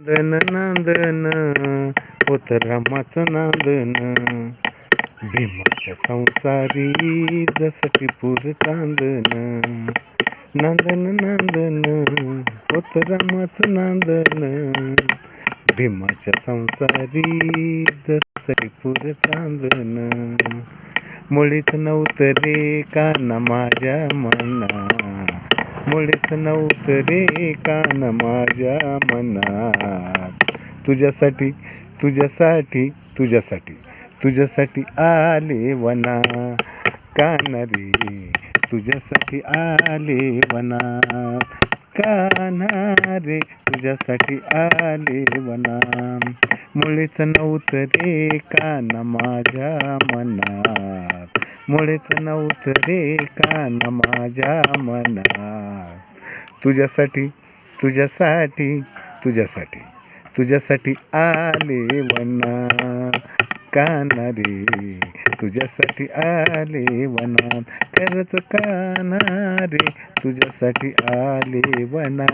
नांदन नांदन होत रामाचं नांदन. भीमाच्या संसारी जस टिपूर चांदन. नांदन नांदन होत रामाचं नांदन. भीमाच्या संसारी जस टिपूर चांदन. मुळीत नव्हतं रे ना माझ्या मना. मुळेच नव्हतं रे कान माझ्या मनात. तुझ्यासाठी तुझ्यासाठी तुझ्यासाठी तुझ्यासाठी आले वना. कान रे तुझ्यासाठी आले वना. काना रे तुझ्यासाठी आले वना. मुळेच नव्हतं रे कान माझ्या मनात. मुळेच नव्हतं रे कान माझ्या मनात. तुझ्यासाठी तुझ्यासाठी तुझ्यासाठी तुझ्यासाठी आले वना. काना रे तुझ्यासाठी आले वना. खरंच काना रे तुझ्यासाठी आले वना.